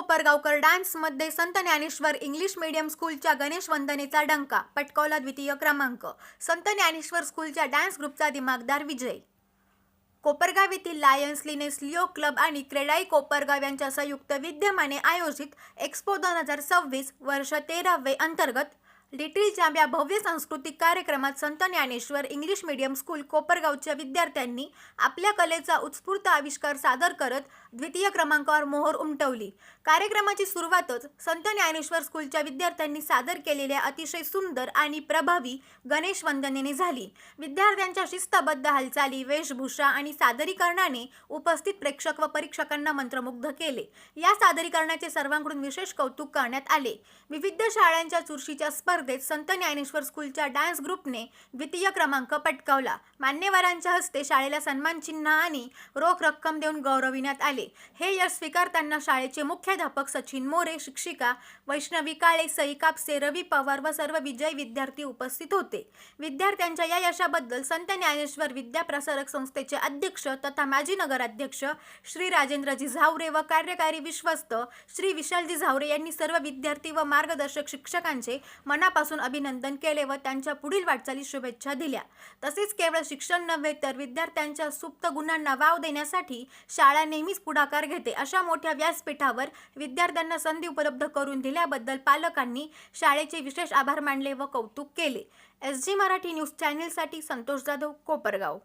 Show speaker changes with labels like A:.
A: कोपरगावकर डान्समध्ये संत Dnyaneshwar English medium स्कूलच्या गणेश वंदनेचा डंका पटकावला द्वितीय क्रमांक. संत ज्ञानेश्वर स्कूलच्या डान्स ग्रुपचा दिमागदार विजय. कोपरगाव येथील लायन्स लिनेस लिओ क्लब आणि क्रेडाई कोपरगाव यांच्या संयुक्त विद्यमाने आयोजित एक्स्पो दोन हजार सव्वीस वर्ष तेरावे अंतर्गत लिटिल चॅम्प या भव्य सांस्कृतिक कार्यक्रमात Sant Dnyaneshwar English medium school कोपरगावच्या विद्यार्थ्यांनी आपल्या कलेचा उत्स्फूर्त आविष्कार सादर करत द्वितीय क्रमांकावर मोहर उमटवली. कार्यक्रमाची सुरुवातच संत ज्ञानेश्वर स्कूलच्या विद्यार्थ्यांनी सादर केलेल्या अतिशय सुंदर आणि प्रभावी गणेश वंदनेने झाली. विद्यार्थ्यांच्या शिस्तबद्ध हालचाली वेशभूषा आणि सादरीकरणाने उपस्थित प्रेक्षक व परीक्षकांना मंत्रमुग्ध केले. या सादरीकरणाचे सर्वांकडून विशेष कौतुक करण्यात आले. विविध शाळांच्या चुरशीच्या स्पर्धा स्पर्धेत संत ज्ञानेश्वर स्कूलच्या डान्स ग्रुपने द्वितीय क्रमांक पटकावला. मान्यवरांच्या हस्ते शाळेला सन्मानचिन्ह आणि रोख रक्कम देऊन गौरविण्यात आले. हे यश स्वीकारताना शाळेचे मुख्याध्यापक सचिन मोरे शिक्षिका वैष्णवी काळे सई कापसे रवी पवार व सर्व विजयी विद्यार्थी उपस्थित होते. विद्यार्थ्यांच्या या यशाबद्दल संत ज्ञानेश्वर विद्याप्रसारक संस्थेचे अध्यक्ष तथा माजी नगराध्यक्ष श्री राजेंद्रजी झावरे व कार्यकारी विश्वस्त श्री विशालजी झावरे यांनी सर्व विद्यार्थी व मार्गदर्शक शिक्षकांचे मना मनापासून अभिनंदन केले व त्यांच्या पुढील वाटचाली शुभेच्छा दिल्या. तसेच केवळ शिक्षण नव्हे तर विद्यार्थ्यांच्या सुप्त गुणांना वाव देण्यासाठी शाळा नेहमीच पुढाकार घेते. अशा मोठ्या व्यासपीठावर विद्यार्थ्यांना संधी उपलब्ध करून दिल्याबद्दल पालकांनी शाळेचे विशेष आभार मानले व कौतुक केले. एस जी मराठी न्यूज चॅनेलसाठी संतोष जाधव कोपरगाव.